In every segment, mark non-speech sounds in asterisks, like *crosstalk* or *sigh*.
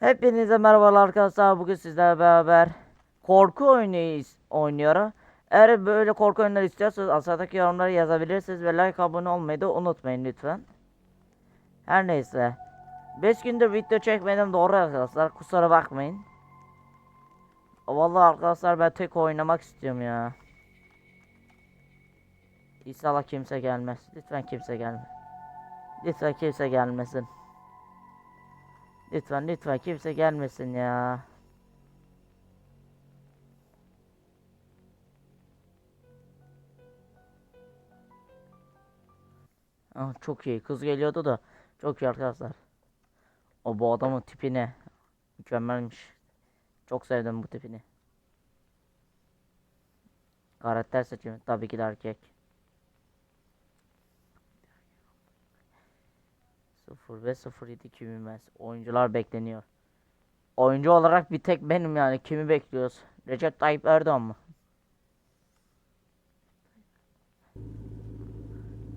Hepinize merhabalar arkadaşlar. Bugün sizlerle beraber korku oyunu oynuyorum. Eğer böyle korku oyunları istiyorsanız aşağıdaki yorumları yazabilirsiniz ve like abone olmayı da unutmayın lütfen. Her neyse. 5 gündür video çekmedim doğru arkadaşlar. Kusura bakmayın. Vallahi arkadaşlar ben tek oynamak istiyorum ya. İnşallah kimse gelmez. Lütfen kimse gelme. Lütfen kimse gelmesin. Lütfen lütfen kimse gelmesin ya. Ah, çok iyi. Kız geliyordu da. Çok iyi arkadaşlar. O bu adamın tipi ne? Mükemmelmiş. Çok sevdim bu tipini. Karakter seçimi tabii ki de erkek. 0 ve 07 kimimiz. Oyuncular bekleniyor. Oyuncu olarak bir tek benim yani. Kimi bekliyoruz? Recep Tayyip Erdoğan mı?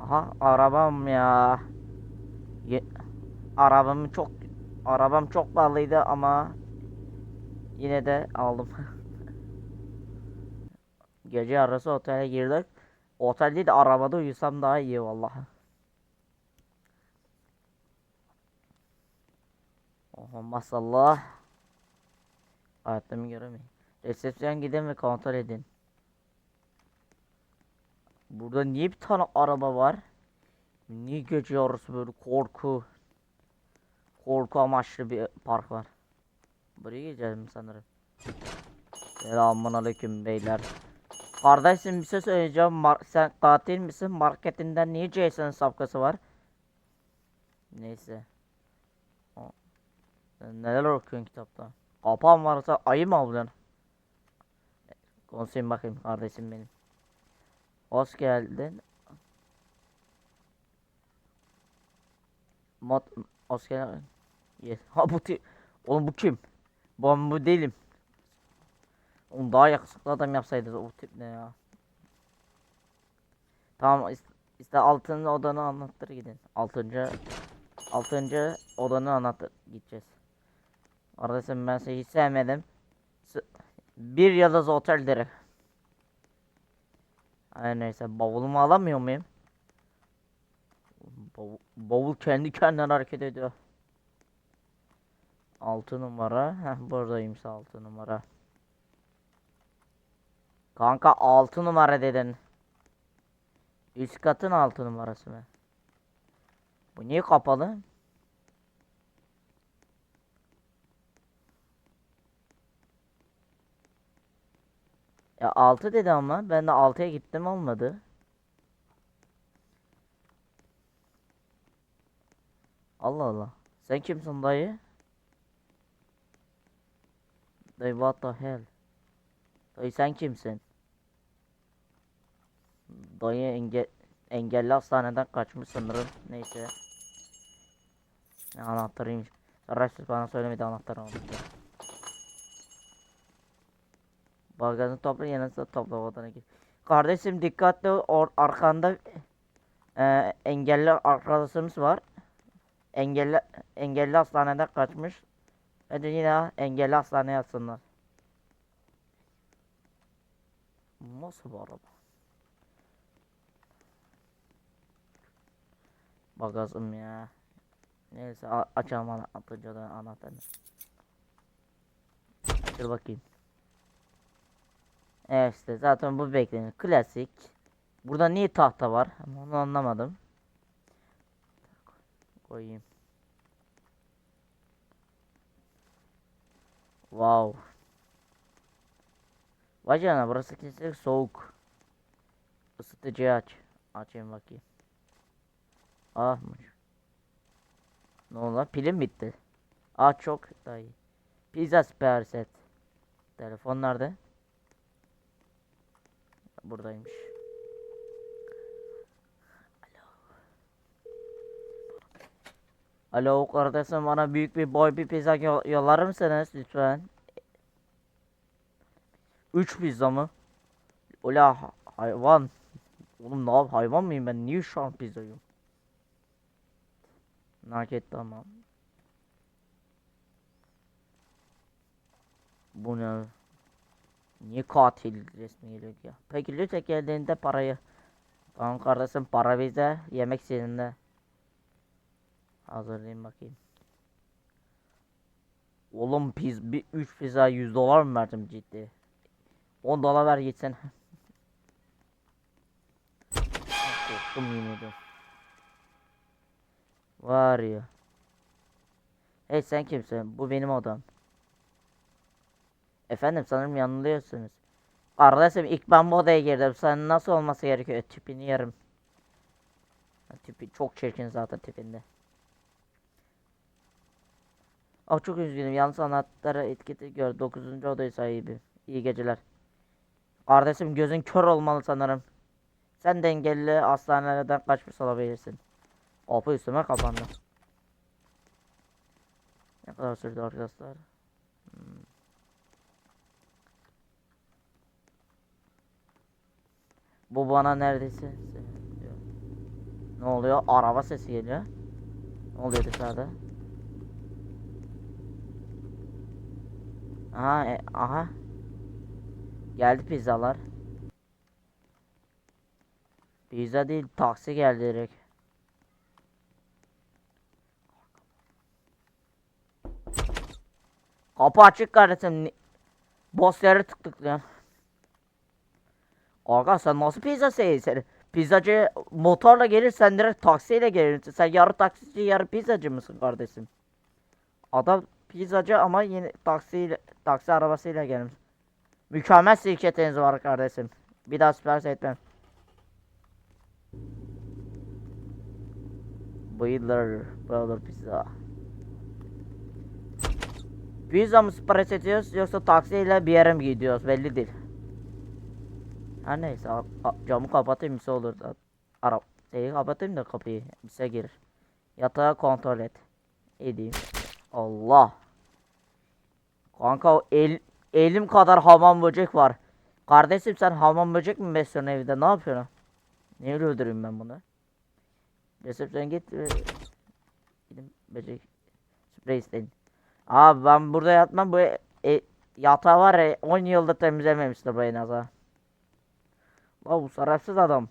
Aha arabam ya. Ye arabam çok arabam çok pahalıydı ama yine de aldım. *laughs* Gece yarısı otele girdik. Otel değil de arabada uyusam daha iyi vallahi. Oha masallah. Hayatımı göremeyim. Resepsiyon gidin ve kontrol edin. Burada niye bir tane araba var? Niye gece yarısı böyle korku korku amaçlı bir park var? Buraya gireceğim sanırım. Selamun aleyküm beyler. Kardeşim bir şey söyleyeceğim. Mar- sen katil misin? Marketinden niye Jason'ın sapkası var? Neyse. Sen neler okuyorsun kitapta? Kapan varsa ayı mı avlıyorsun? Konuşayım bakayım kardeşim benim. Hoş geldin. Mod hoş geldin. Yes. *laughs* Ha bu ti Oğlum bu kim? Ben bu değilim. Oğlum daha yakışıklı adam yapsaydı o tip ne ya? Tamam is- işte altıncı odanı anlattır gidin. Altıncı altıncı odanı anlattır gideceğiz. Kardeşim ben seni hiç sevmedim. Bir yıldız otel direkt. Her neyse bavulumu alamıyor muyum? Bavul, bavul kendi kendine hareket ediyor. 6 numara. Heh buradaymış 6 numara. Kanka 6 numara dedin. Üst katın 6 numarası mı? Bu niye kapalı? Ya 6 dedi ama ben de 6'ya gittim olmadı. Allah Allah. Sen kimsin dayı? Dayı what the hell? Dayı sen kimsin? Dayı enge engelli hastaneden kaçmış sanırım. Neyse. Ne anahtarıymış. Sarraşsız bana söylemedi anahtarı almış. Bagajını topla yanınızda topla odana git. Kardeşim dikkatli or- arkanda e, engelli arkadaşımız var. Engelli engelli hastaneden kaçmış. Bence yine engelli hastaneye yatsınlar. Nasıl bu araba? Bagajım ya. Neyse açalım ana atınca da anahtarını. Dur bakayım. Evet işte zaten bu beklenir. Klasik. Burada niye tahta var? Onu anlamadım. Koyayım. Wow. Vay canına burası kesinlikle soğuk. Isıtıcıyı aç. Açayım bakayım. Ahmış. Ne oldu? Pilim bitti. Ah çok daha iyi. Pizza spare set. Telefon nerede? Buradaymış. Alo. Alo kardeşim bana büyük bir boy bir pizza yo- yollar mısınız lütfen? 3 pizza mı? Ha- hayvan. Oğlum ne yap hayvan mıyım ben? Niye şu an pizza yiyorum? Nakit tamam. Bu ne? Niye katil resmi geliyor ya? Peki lütfen geldiğinde parayı. Tamam kardeşim para bizde. Yemek seninle. Hazırlayayım bakayım. Oğlum piz bir 3 pizza 100 dolar mı verdim ciddi? 10 dolar ver gitsin. Korktum yemin. Var ya. Hey sen kimsin? Bu benim odam. Efendim sanırım yanılıyorsunuz. Kardeşim ilk ben bu odaya girdim. Sen nasıl olması gerekiyor? Tipini yerim. Ha, Tipi çok çirkin zaten tipinde. Ah çok üzgünüm. Yanlış anahtarı etiketi gör. 9. odaya sahibi. İyi geceler. Kardeşim gözün kör olmalı sanırım. Sen de engelli hastanelerden kaçmış olabilirsin. Kapı üstüme kapandı. Ne kadar sürdü arkadaşlar? Bu bana neredeyse. Ne oluyor? Araba sesi geliyor. Ne oluyor dışarıda? Aha, e, aha. Geldi pizzalar. Pizza değil, taksi geldi direkt. Kapı açık kardeşim. Boss yere tık tıklıyor. Aga sen nasıl pizza seni? Pizzacı motorla gelir sen direkt taksiyle gelirsin. Sen yarı taksici yarı pizzacı mısın kardeşim? Adam pizzacı ama yine taksiyle taksi arabasıyla gelmiş. Mükemmel şirketiniz var kardeşim. Bir daha sipariş etmem. Bayılır, bayılır pizza. Pizza mı sipariş ediyoruz yoksa taksiyle bir yere mi gidiyoruz belli değil. Her neyse camı kapatayım bir şey olur da. Ara şeyi kapatayım da kapıyı bir şey girer. Yatağı kontrol et. Edeyim. Allah. Kanka el, elim kadar hamam böcek var. Kardeşim sen hamam böcek mi besliyorsun evde ne yapıyorsun? Niye öldüreyim ben bunu? Recep sen git. e, Gidin böcek. Sprey isteyin. Abi ben burada yatmam bu e, yatağı var ya 10 yılda temizlememiştir bu en az ha. La bu sarapsız adam.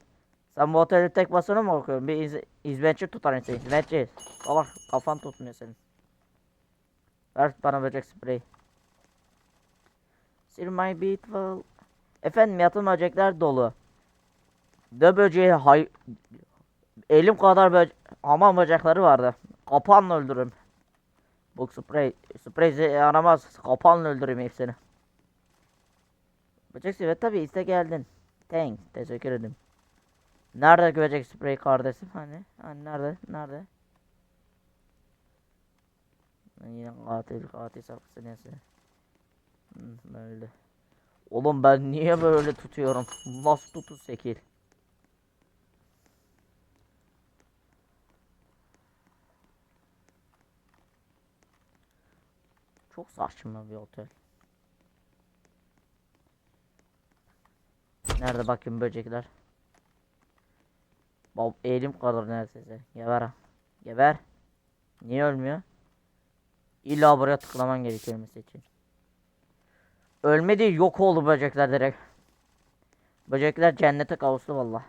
Sen bu otelde tek başına mı okuyorsun? Bir iz, hizmetçi tutar insan. Hizmetçi. Salak kafan tutmuyor senin. Ver bana böcek spreyi. Sir my beautiful. Efendim yatın böcekler dolu. Ne böceği hay... Elim kadar böce... Aman böcekleri vardı. Kapanla öldürürüm. Bu sprey, sprey yaramaz. Kapanla öldüreyim hepsini. Böcek evet tabi iste geldin. Thanks. Teşekkür ederim. Nerede böcek sprey kardeşim? Hani? Hani nerede? Nerede? Yine katil katil saksı neyse. Böyle. Oğlum ben niye böyle tutuyorum? Nasıl tutu sekil? Çok saçma bir otel. Nerede bakayım böcekler? Bab elim kadar neredeyse. Geber. Geber. Niye ölmüyor? İlla buraya tıklaman gerekiyor ölmesi için. Ölmedi yok oldu böcekler direkt. Böcekler cennete kavuştu valla.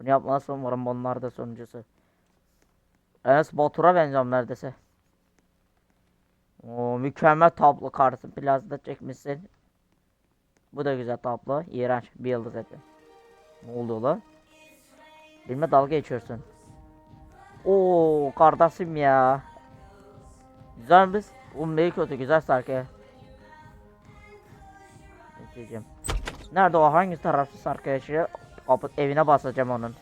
Bunu yapmazsam umarım onlar da sonuncusu. Enes Batur'a benziyorum neredeyse. Oo, mükemmel tablo kartı plazda çekmişsin. Bu da güzel tablo. İğrenç. Bir yıldız etti. Ne oldu lan? Benimle dalga geçiyorsun. Oo kardeşim ya. Güzel mi? Oğlum ne kötü güzel şarkı. Ne diyeceğim? Nerede o hangi tarafsız arkadaşı? Kapı evine basacağım onun.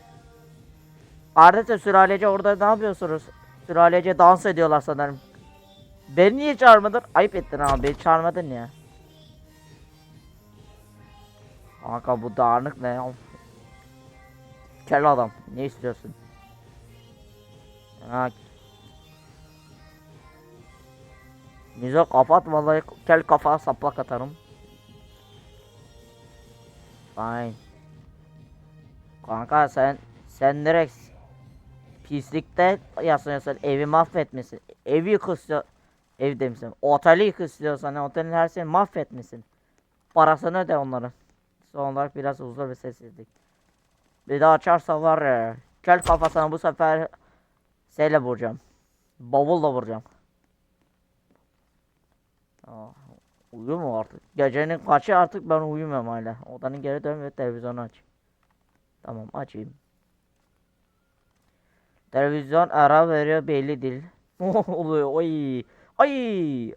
Kardeşim sülalece orada ne yapıyorsunuz? Sülalece dans ediyorlar sanırım. Beni niye çağırmadın? Ayıp ettin ama beni çağırmadın ya. Kanka bu dağınık ne ya? Kel adam ne istiyorsun? Ha. Müzik kapat vallahi kel kafa saplak atarım. Fine. Kanka sen sen direkt pislikte yaslanıyorsun evi mahvetmişsin. Evi yıkıyorsun. Evde misin? Oteli yık istiyorsan otelin her şeyini mahvetmişsin. Parasını öde onların. Son olarak biraz huzur ve sessizlik. Bir daha açarsa var ya. Kel kafasına bu sefer şeyle vuracağım. Bavulla vuracağım. Aa, uyuyor mu artık? Gecenin kaçı artık ben uyumuyorum hala. Odanın geri dön ve televizyonu aç. Tamam açayım. Televizyon ara veriyor belli değil. *laughs* Oluyor. Ay. Ay.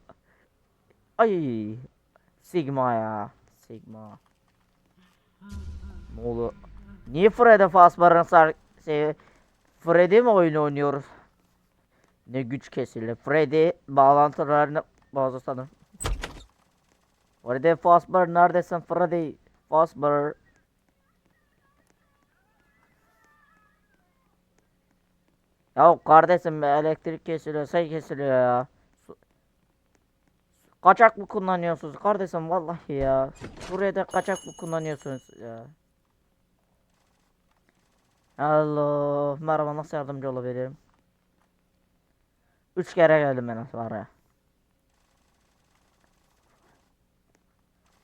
Ay. Sigma ya. Sigma. Ne oluyor? Niye Freddy Fazbear'ın sar şey Freddy mi oyunu oynuyoruz? Ne güç kesildi. Freddy bağlantılarını bazı sanırım. Freddy Fazbear neredesin Freddy Fazbear? Ya kardeşim elektrik kesiliyor, şey kesiliyor ya. Kaçak mı kullanıyorsunuz kardeşim vallahi ya. Buraya da kaçak mı kullanıyorsunuz ya. Hello, merhaba nasıl yardımcı olabilirim? Üç kere geldim ben oraya.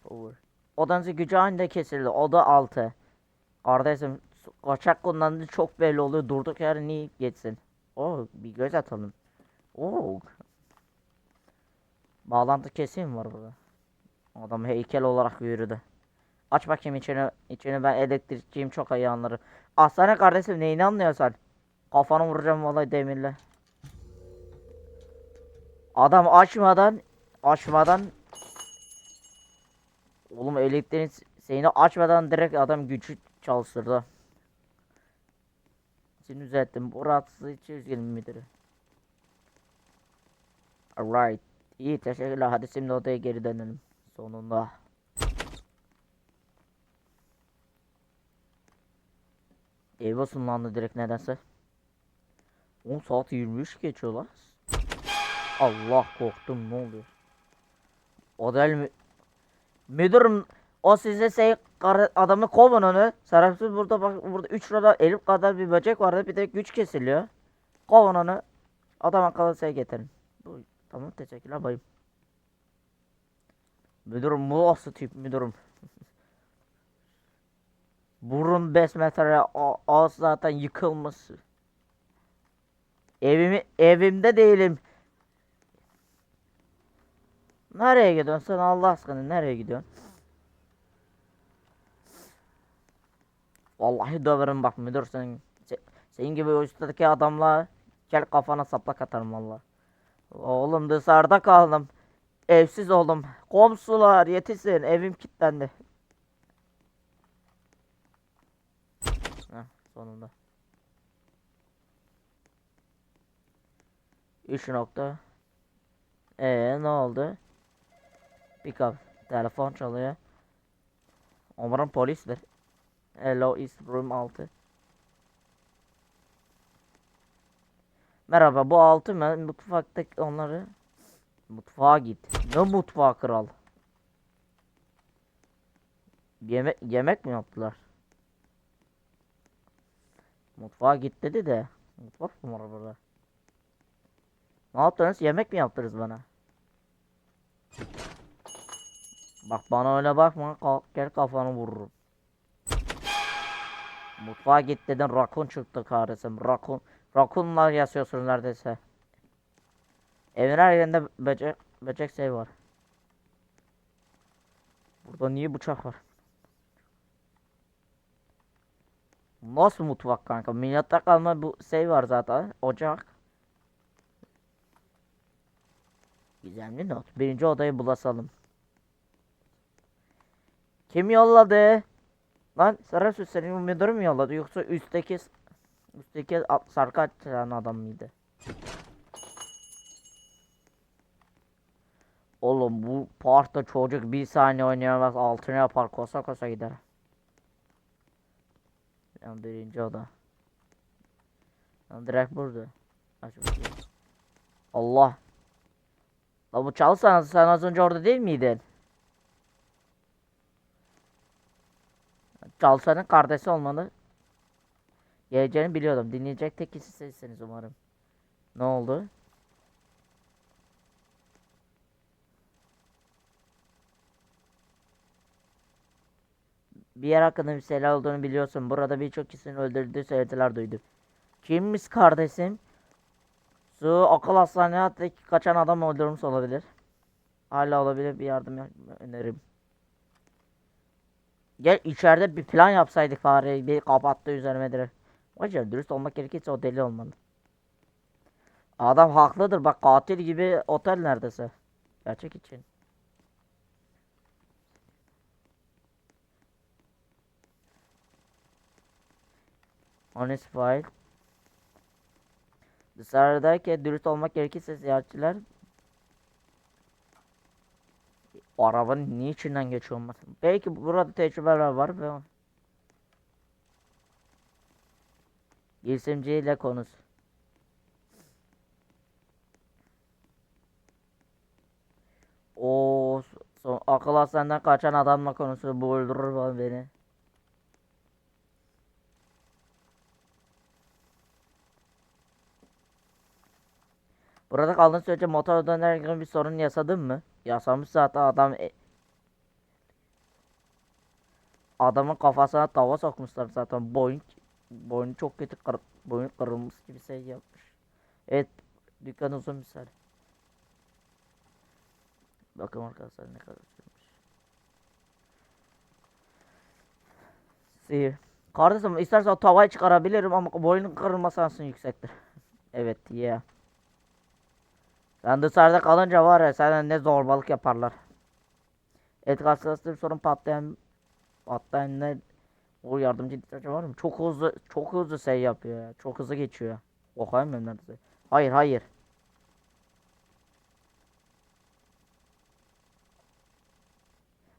Over. Odanızı gücü anında kesildi. Oda 6. Kardeşim kaçak kullandığı çok belli oluyor. Durduk yere niye geçsin? Oo bir göz atalım. Oo. Bağlantı kesim var burada. Adam heykel olarak yürüdü. Aç bakayım içini. içini ben elektrikçiyim çok iyi anlarım. Aslanı kardeşim neyini anlıyorsan. Kafanı vuracağım vallahi demirle. Adam açmadan açmadan Oğlum elektriğin s- şeyini açmadan direkt adam gücü çalıştırdı. Seni düzelttim. Bu rahatsız için üzgünüm müdürü. Alright. İyi teşekkürler. Hadi şimdi odaya geri dönelim. Sonunda. Ev ısınlandı direkt nedense. 10 saat 23 geçiyor lan. Allah korktum ne oluyor? Otel mü Müdürüm o size şey adamı kovun onu. Sarımsız burada bak burada 3 lira elif kadar bir böcek vardı bir de güç kesiliyor. Kovun onu. Adam akıllı şey getirin. Tamam teşekkürler bayım. Müdürüm bu nasıl tip müdürüm? *laughs* Burun 5 metre ağız zaten yıkılmış. Evimi evimde değilim. Nereye gidiyorsun sen Allah aşkına nereye gidiyorsun? Vallahi döverim bak müdür sen se- senin gibi üstteki adamla gel kafana saplak atarım valla. Oğlum dışarıda kaldım. Evsiz oldum. Komşular yetişin evim kilitlendi. Sonunda. 3 nokta. Ee ne oldu? Pick up. Telefon çalıyor. Umarım polistir. Hello is room 6. Merhaba bu 6 mı? Mutfaktaki onları. Mutfağa git. Ne mutfağı kral? Yemek yemek mi yaptılar? Mutfağa git dedi de. Mutfak mı var burada? Ne yaptınız? Yemek mi yaptınız bana? Bak bana öyle bakma. Kalk gel kafanı vururum. Mutfağa git dedin rakun çıktı kardeşim. Rakun. Rakunla yaşıyorsunuz neredeyse. Evin her yerinde böcek, böcek şey var. Burada niye bıçak var? Nasıl mutfak kanka? Milattan kalma bu şey var zaten. Ocak. Gizemli not. Birinci odayı bulasalım. Kim yolladı? Lan Sarasü senin müdür mü yolladı yoksa üstteki üstteki sarkı açan adam mıydı? Oğlum bu parkta çocuk bir saniye oynayamaz altına yapar kosa kosa gider. Yani birinci oda. Yani direkt burada. Aç. Allah. La bu çalsan sen az önce orada değil miydin? Çalsanın kardeşi olmalı. Geleceğini biliyordum. Dinleyecek tek kişi sizsiniz umarım. Ne oldu? Bir yer hakkında bir şeyler olduğunu biliyorsun. Burada birçok kişinin öldürdüğü söylentiler duydum. Kimmiş kardeşim? Su akıl hastanesindeki kaçan adam öldürmüş olabilir. Hala olabilir bir yardım önerim. Gel içeride bir plan yapsaydık fare bir kapattı üzerime direkt. Hocam dürüst olmak gerekirse o deli olmalı. Adam haklıdır bak katil gibi otel neredeyse. Gerçek için. Honest file. Dışarıdayken dürüst olmak gerekirse ziyaretçiler arabanın niye içinden geçiyor olmasın? Belki burada tecrübeler var ve girişimciyle konuş. O son, akıl hastaneden kaçan adamla konuşuyor. Bu öldürür bana beni. Burada kaldığın sürece motor dönerken bir sorun yaşadın mı? Yaşamış zaten adam e- Adamın kafasına tava sokmuşlar zaten. Boyun boynu çok kötü kır, boyun kırılmış gibi şey yapmış. Evet, dükkan uzun misal. Bakın arkadaşlar ne kadar sürmüş. Sihir. Kardeşim istersen tavayı çıkarabilirim ama boyunun kırılma şansın yüksektir. *laughs* evet, yeah. Sen dışarıda kalınca var ya sana ne zorbalık yaparlar. Etkisiz bir sorun patlayan patlayan ne o yardımcı ihtiyacı var mı? Çok hızlı çok hızlı şey yapıyor ya. Çok hızlı geçiyor. Okuyamıyorum neredeyse. Hayır hayır.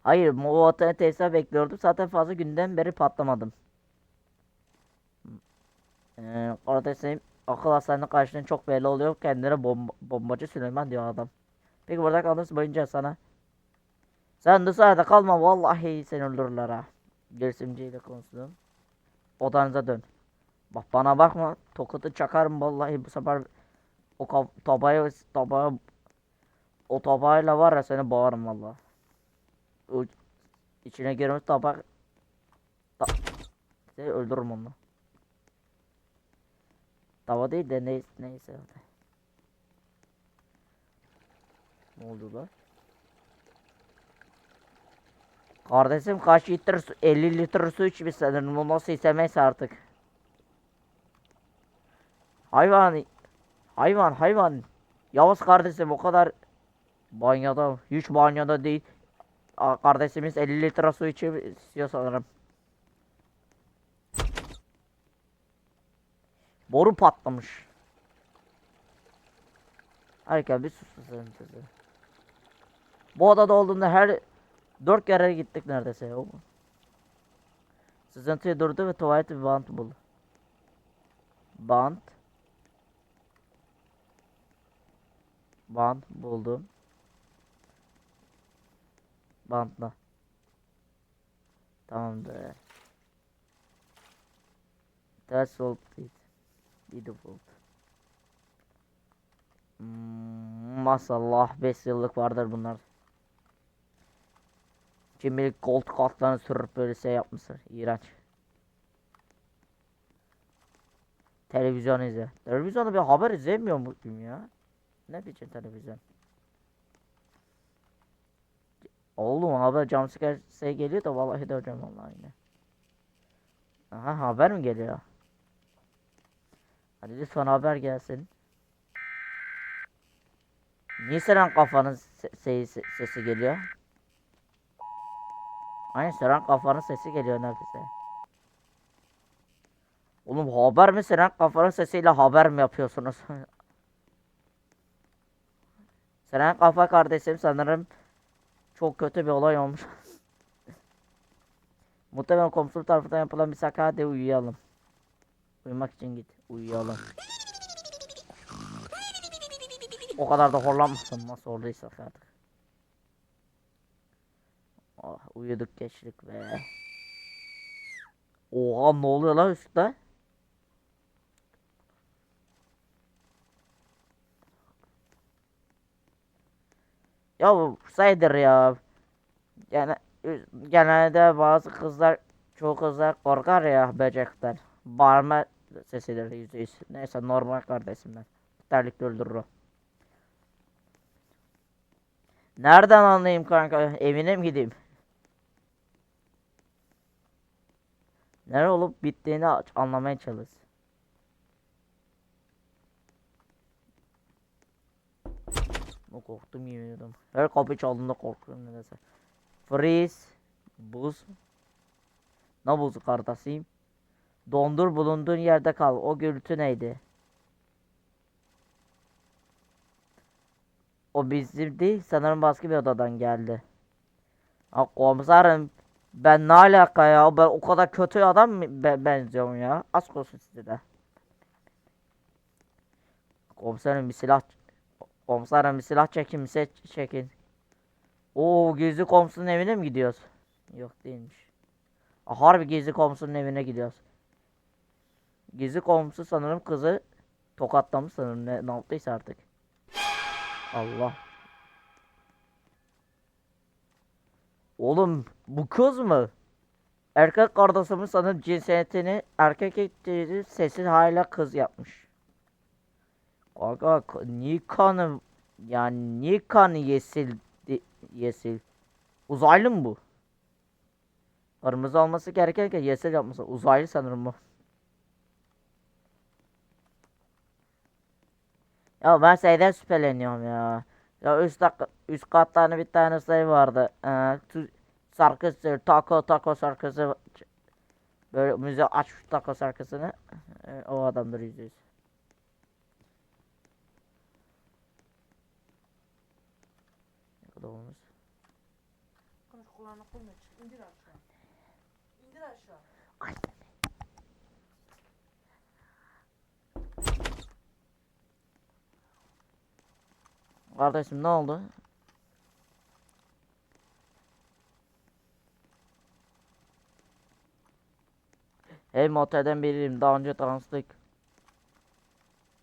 Hayır, bu otele tesisat bekliyordum. Zaten fazla günden beri patlamadım. Ee, kardeşim akıl hastanenin karşılığında çok belli oluyor. Kendine bomba, bombacı Süleyman diyor adam. Peki burada kalırsa boyunca sana. Sen dışarıda kalma vallahi seni öldürürler ha. Girsimciyle konuştum. Odanıza dön. Bak bana bakma. Tokatı çakarım vallahi bu sefer o tabağı tabağı o tabağıyla var ya seni boğarım vallahi. O içine girmiş tabak ta seni öldürürüm onu. Tava değil de neyse neyse. Ne oldu lan? Kardeşim kaç litre su? 50 litre su içmiş sanırım. Bu nasıl içemez artık. Hayvan. Hayvan hayvan. Yavuz kardeşim o kadar banyoda. Hiç banyoda değil. Kardeşimiz 50 litre su içiyor sanırım. Boru patlamış. Harika bir sus sızıntısı. Bu odada olduğunda her dört kere gittik neredeyse. O. Sızıntıyı durdu ve tuvalet bir bant buldu. Bant. Bant buldum. Bantla. Tamamdır. Please. Bir default. Hmm, maşallah 5 yıllık vardır bunlar. Kimlik koltuk altlarını sürüp böyle şey yapmışlar. İğrenç. Televizyon izle. Televizyonda bir haber izlemiyor muyum ya? Ne biçim televizyon? Oğlum haber jumpscare şey geliyor da vallahi de hocam vallahi yine. Aha haber mi geliyor? Hadi lütfen haber gelsin. Niye Seren kafanın se- se- sesi geliyor? Aynen Seren kafanın sesi geliyor nefise. Oğlum haber mi Seren kafanın sesiyle haber mi yapıyorsunuz? *laughs* Seren kafa kardeşim sanırım çok kötü bir olay olmuş. *laughs* Muhtemelen komşu tarafından yapılan bir sakat hadi uyuyalım. Uyumak için git. Uyuyalım. O kadar da horlanmasın nasıl olduysak artık. Ah uyuduk geçtik be. Oha ne oluyor lan üstte? Ya saydır ya. Yani genelde bazı kızlar çoğu kızlar korkar ya böcekten. Bağırma sesidir yüzde yüz. Neyse normal kardeşim ben. Terlikle öldürür. Nereden anlayayım kanka? Evine mi gideyim? Nere olup bittiğini anlamaya çalış. O korktum yemin. Her kapı çaldığında korkuyorum nedense. Freeze. Buz. Ne buzu kardeşim? Dondur bulunduğun yerde kal. O gürültü neydi? O bizim değil. Sanırım başka bir odadan geldi. Ha, komiserim. Ben ne alaka ya? Ben o kadar kötü adam mı be- benziyorum ya? Aşk olsun size de. Komiserim bir silah Komiserim bir silah çekin bir silah çekin. Oo gizli komşunun evine mi gidiyoruz? Yok değilmiş. Aa, harbi gizli komşunun evine gidiyoruz. Gizli komşu sanırım kızı tokatlamış sanırım ne, ne yaptıysa artık. Allah. Oğlum bu kız mı? Erkek kardeşimiz sanırım cinsiyetini erkek ettiği sesi hala kız yapmış. K- niye kanı yani niye kanı yesil yesil? Uzaylı mı bu? Kırmızı olması gerekirken yesil yapması. Uzaylı sanırım bu. Ya ben şeyden şüpheleniyorum ya. Ya üst, dak- üst katlarında bir tane şey vardı. Ee, şarkısı, taco taco şarkısı. Böyle müze aç şu taco şarkısını. Ee, o adamdır yüzde olmuş? Konuş kulağına koyma. İndir aşağı. İndir aşağı. Ay. Kardeşim ne oldu? Hey motelden biriyim. Daha önce tanıştık.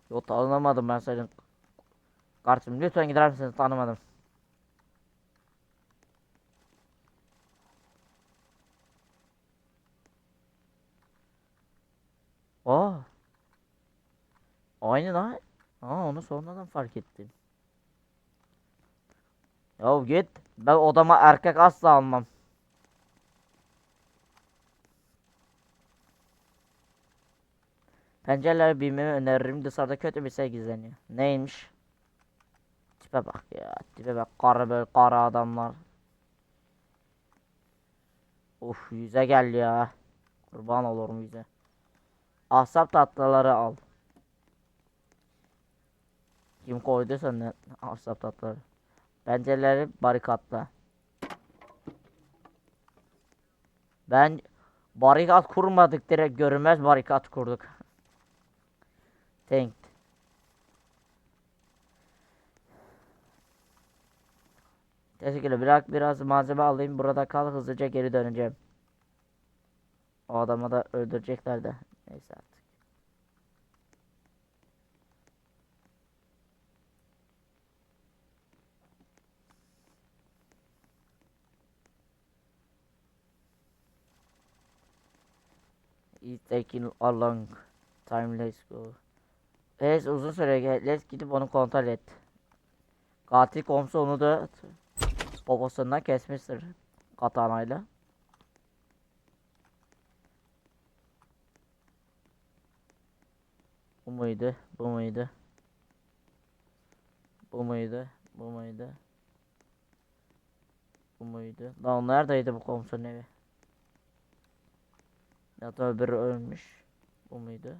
Yok tanımadım ben senin. Kardeşim lütfen gider misiniz? Tanımadım. Aa. Aynı lan. Aa onu sonradan fark ettim. Ya git. Ben odama erkek asla almam. Pencereleri bilmemi öneririm. Dışarıda kötü bir şey gizleniyor. Neymiş? Tipe bak ya. Tipe bak. Kara böyle kara adamlar. Uf yüze gel ya. Kurban olurum yüze. Ahsap tatlıları al. Kim koyduysa ne ahsap tatlıları. Pencereleri barikatla. Ben barikat kurmadık direkt görünmez barikat kurduk. Thank. Teşekkürler. Bırak biraz malzeme alayım. Burada kal hızlıca geri döneceğim. O adamı da öldürecekler de. Neyse artık. It's taking a long time. Let's go. Evet uzun süre gel. Let's gidip onu kontrol et. Katil komşu onu da poposundan kesmiştir. Katanayla. Bu muydu? Bu muydu? Bu muydu? Bu muydu? Bu muydu? Lan neredeydi bu komşunun evi? Ya da öbürü ölmüş. Bu muydu?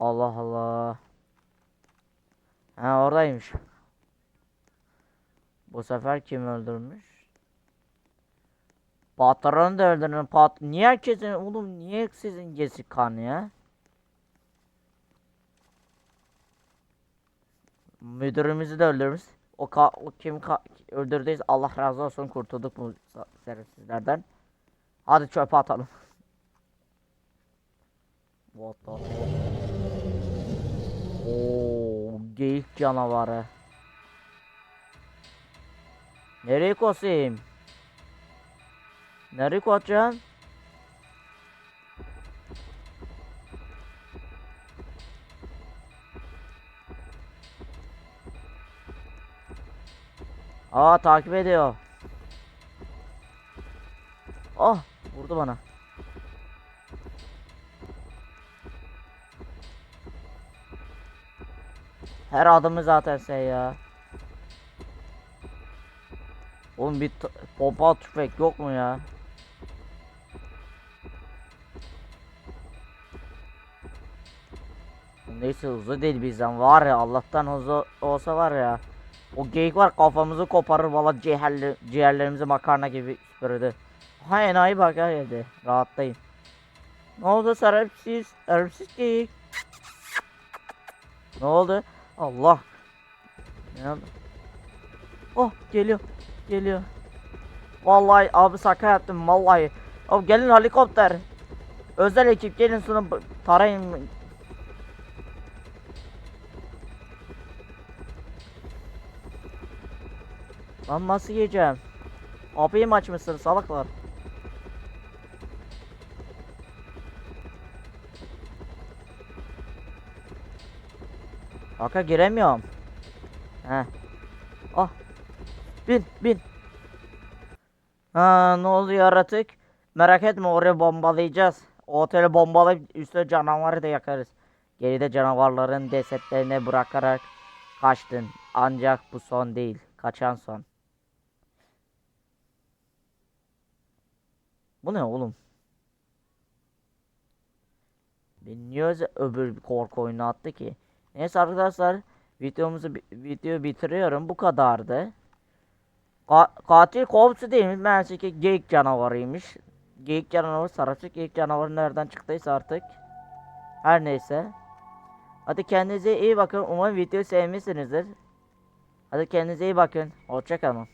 Allah Allah. Ha oradaymış. Bu sefer kim öldürmüş? Patron da öldürdün. Pat niye herkesin oğlum niye sizin gesi kan ya? Müdürümüzü de öldürmüş. O, ka o kim ka öldürdüyse Allah razı olsun kurtulduk bu şerefsizlerden. Hadi çöpe atalım. What the Oo, geyik canavarı. Nereye koşayım? Nereye koşacağım? Aa takip ediyor. Oh vurdu bana. Her adımı zaten şey ya. Oğlum bir pompa tüfek yok mu ya? Neyse hızlı değil bizden var ya Allah'tan hızlı olsa var ya. O geyik var kafamızı koparır valla ciğerli, ciğerlerimizi makarna gibi süpürdü. Ha enayi bak ha yedi. Rahattayım. Ne oldu sarımsız? Sarımsız geyik. Ne oldu? Allah. Ne oldu? Oh geliyor. Geliyor. Vallahi abi şaka yaptım vallahi. Abi gelin helikopter. Özel ekip gelin şunu tarayın. Lan nasıl yiyeceğim? Kapıyı mı açmışsın salaklar? Kaka giremiyorum. Heh. Ah. Bin bin. Ha ne oluyor yaratık? Merak etme oraya bombalayacağız. Oteli bombalayıp üstüne canavarı da yakarız. Geride canavarların cesetlerini bırakarak kaçtın. Ancak bu son değil. Kaçan son. Bu ne oğlum? Beni niye öbür bir korku oyunu attı ki? Neyse arkadaşlar videomuzu video bitiriyorum. Bu kadardı. Ka- katil kovsu değil mi? Meğerse ki geyik canavarıymış. Geyik canavarı sarısı geyik canavarı nereden çıktıysa artık. Her neyse. Hadi kendinize iyi bakın. Umarım videoyu sevmişsinizdir. Hadi kendinize iyi bakın. Hoşçakalın.